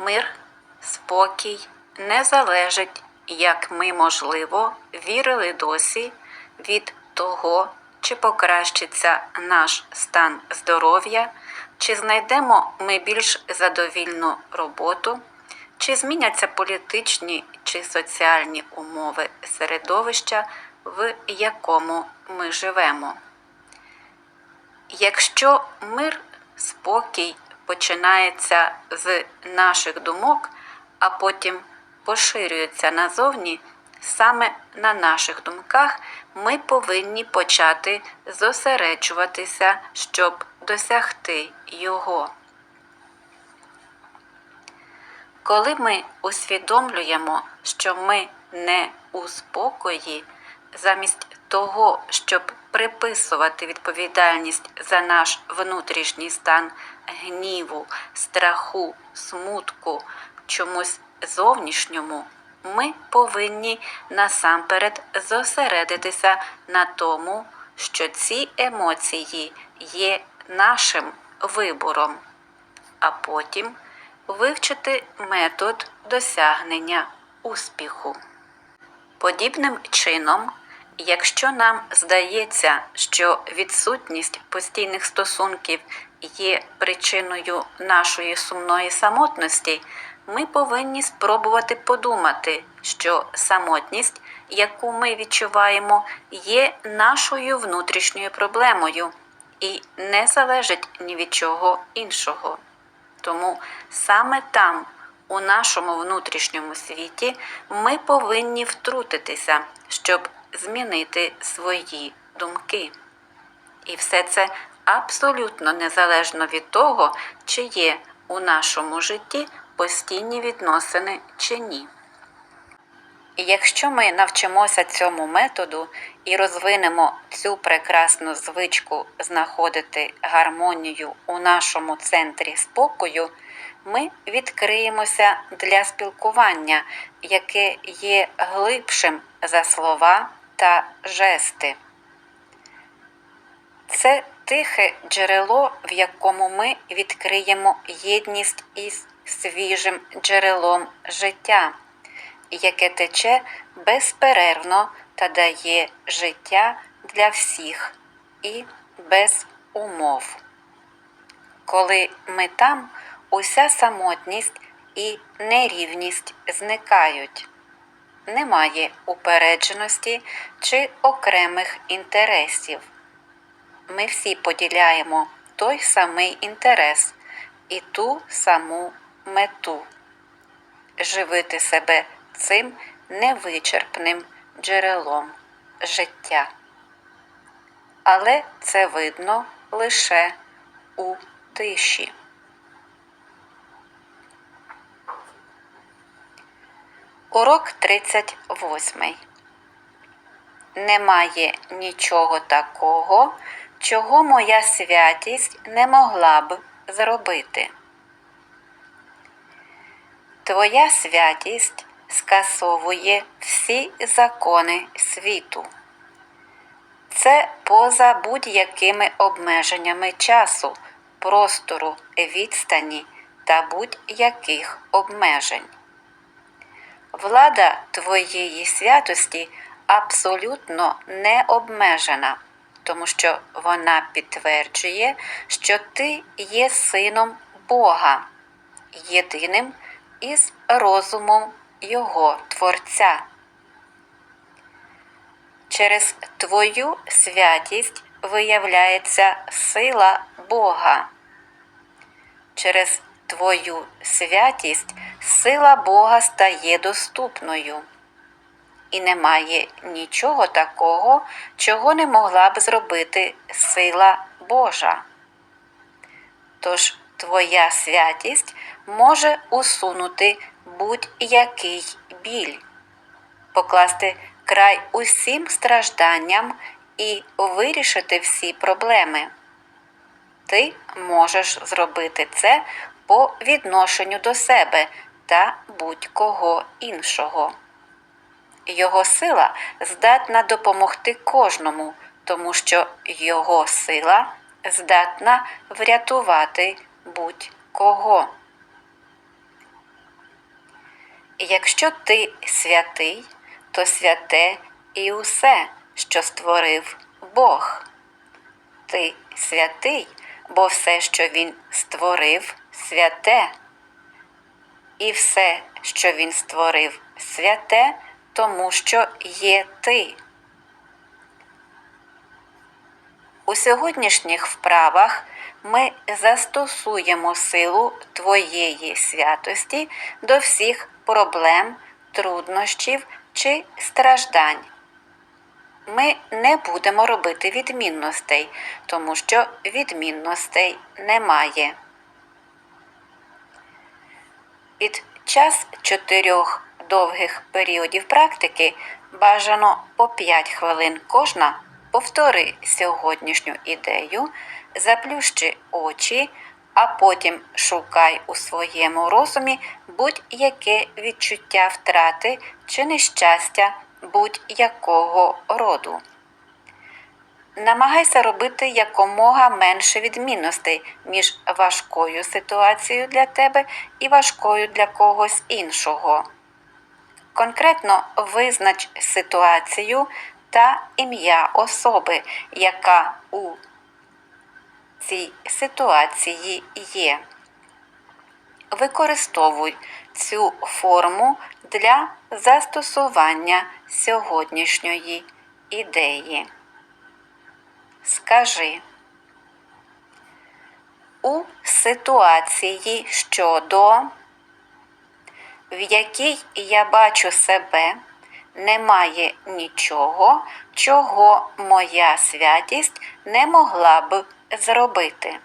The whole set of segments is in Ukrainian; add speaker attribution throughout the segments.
Speaker 1: Мир, спокій не залежить, як ми, можливо, вірили досі від того, чи покращиться наш стан здоров'я, чи знайдемо ми більш задовільну роботу, чи зміняться політичні чи соціальні умови середовища, в якому ми живемо. Якщо мир, спокій починається з наших думок, а потім поширюється назовні, саме на наших думках ми повинні почати зосереджуватися, щоб досягти його. Коли ми усвідомлюємо, що ми не у спокої, замість того, щоб приписувати відповідальність за наш внутрішній стан гніву, страху, смутку, чомусь зовнішньому, ми повинні насамперед зосередитися на тому, що ці емоції є нашим вибором, а потім вивчити метод досягнення успіху. Подібним чином, якщо нам здається, що відсутність постійних стосунків є причиною нашої сумної самотності, ми повинні спробувати подумати, що самотність, яку ми відчуваємо, є нашою внутрішньою проблемою і не залежить ні від чого іншого. Тому саме там, у нашому внутрішньому світі, ми повинні втрутитися, щоб змінити свої думки. І все це абсолютно незалежно від того, чи є у нашому житті постійні відносини чи ні. Якщо ми навчимося цьому методу і розвинемо цю прекрасну звичку знаходити гармонію у нашому центрі спокою, ми відкриємося для спілкування, яке є глибшим за слова та жести. Це тихе джерело, в якому ми відкриємо єдність із свіжим джерелом життя, яке тече безперервно та дає життя для всіх і без умов. Коли ми там, уся самотність і нерівність зникають. Немає упередженості чи окремих інтересів. Ми всі поділяємо той самий інтерес і ту саму мету живити себе цим невичерпним джерелом життя. Але це видно лише у тиші. Урок 38. Немає нічого такого, чого моя святість не могла б зробити. Твоя святість скасовує всі закони світу. Це поза будь-якими обмеженнями часу, простору, відстані та будь-яких обмежень. Влада твоєї святості абсолютно не обмежена, тому що вона підтверджує, що ти є сином Бога, єдиним із розумом Його Творця. Через твою святість виявляється сила Бога. Через твою святість сила Бога стає доступною. І немає нічого такого, чого не могла б зробити сила Божа. Тож твоя святість може усунути будь-який біль, покласти край усім стражданням і вирішити всі проблеми. Ти можеш зробити це по відношенню до себе та будь-кого іншого. Його сила здатна допомогти кожному, тому що його сила здатна врятувати будь-кого. Якщо ти святий, то святе і усе, що створив Бог. Ти святий, бо все, що Він створив, святе. І все, що Він створив, святе, тому що є ти. У сьогоднішніх вправах ми застосуємо силу твоєї святості до всіх проблем, труднощів чи страждань. Ми не будемо робити відмінностей, тому що відмінностей немає. Під час чотирьох довгих періодів практики бажано по 5 хвилин кожна повтори сьогоднішню ідею, заплющи очі, а потім шукай у своєму розумі будь-яке відчуття втрати чи нещастя будь-якого роду. Намагайся робити якомога менше відмінностей між важкою ситуацією для тебе і важкою для когось іншого. Конкретно визнач ситуацію та ім'я особи, яка у цій ситуації є. Використовуй цю форму для застосування сьогоднішньої ідеї. Скажи у ситуації щодо, в якій я бачу себе, немає нічого, чого моя святість не могла б зробити.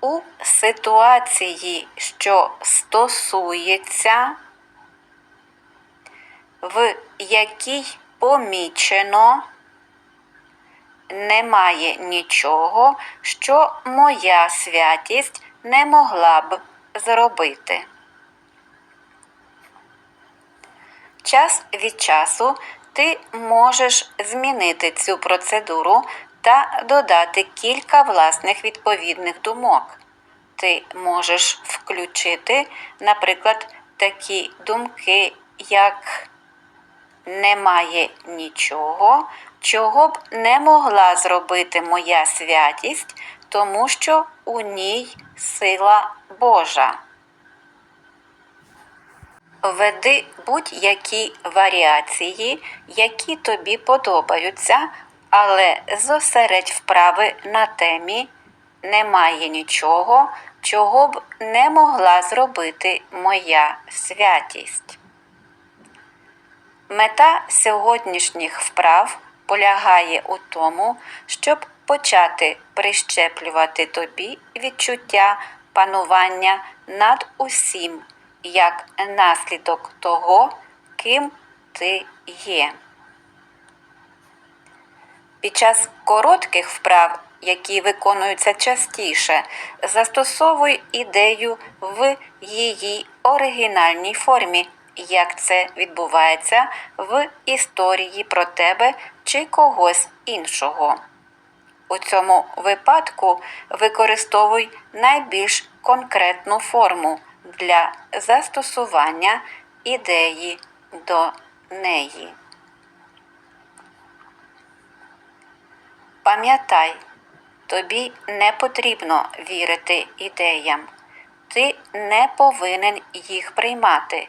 Speaker 1: У ситуації, що стосується, в якій помічено, немає нічого, що моя святість не могла б зробити. Час від часу ти можеш змінити цю процедуру та додати кілька власних відповідних думок. Ти можеш включити, наприклад, такі думки, як немає нічого, чого б не могла зробити моя святість, тому що у ній сила Божа. Веди будь-які варіації, які тобі подобаються, але зосередь вправи на темі немає нічого, чого б не могла зробити моя святість. Мета сьогоднішніх вправ полягає у тому, щоб почати прищеплювати тобі відчуття панування над усім як наслідок того, ким ти є. Під час коротких вправ, які виконуються частіше, застосовуй ідею в її оригінальній формі, як це відбувається в історії про тебе чи когось іншого. У цьому випадку використовуй найбільш конкретну форму для застосування ідеї до неї. Пам'ятай, тобі не потрібно вірити ідеям. Ти не повинен їх приймати